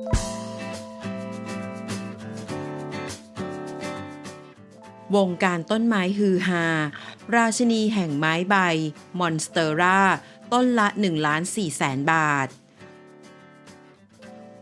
วงการต้นไม้ฮือฮา ราชินีแห่งไม้ใบ มอนสเตอร่า ต้นละ1ล้าน4แสนบาท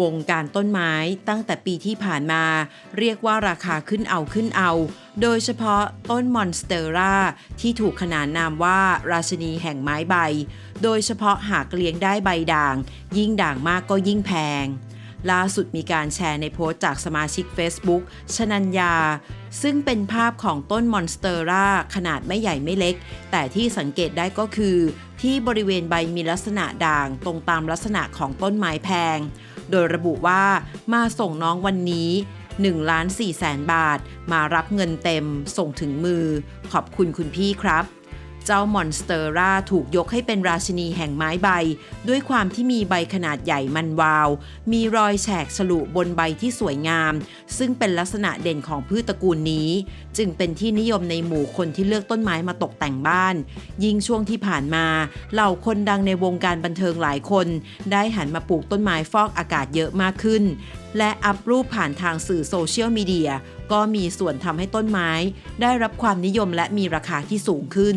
วงการต้นไม้ตั้งแต่ปีที่ผ่านมา เรียกว่าราคาขึ้นเอาขึ้นเอา โดยเฉพาะต้นมอนสเตอร่าที่ถูกขนานนามว่าราชินีแห่งไม้ใบ โดยเฉพาะหากเลี้ยงได้ใบด่าง ยิ่งด่างมากก็ยิ่งแพง ล่าสุดมีการแชร์ในโพสต์จากสมาชิก Facebook ชนัญญา ซึ่งเป็นภาพของต้นมอนสเตอร่าขนาดไม่ใหญ่ไม่เล็ก แต่ที่สังเกตได้ก็คือ ที่บริเวณใบมีลักษณะด่างตรงตามลักษณะของต้นไม้แพง โดยระบุว่ามาส่งน้องวันนี้1ล้าน4แสนบาท มารับเงินเต็ม ส่งถึงมือ ขอบคุณคุณพี่ครับ เจ้ามอนสเตอร่าถูกยกให้เป็นราชินีแห่งไม้ใบ ด้วยความที่มีใบขนาดใหญ่มันวาว มีรอยแฉกฉลุบนใบที่สวยงาม ซึ่งเป็นลักษณะเด่นของพืชตระกูลนี้ จึงเป็นที่นิยมในหมู่คนที่เลือกต้นไม้มาตกแต่งบ้าน ยิ่งช่วงที่ผ่านมา เหล่าคนดังในวงการบันเทิงหลายคน ได้หันมาปลูกต้นไม้ฟอกอากาศเยอะมากขึ้น และอัพรูปผ่านทางสื่อโซเชียลมีเดียก็มีส่วนทำให้ต้นไม้ ได้รับความนิยมและมีราคาที่สูงขึ้น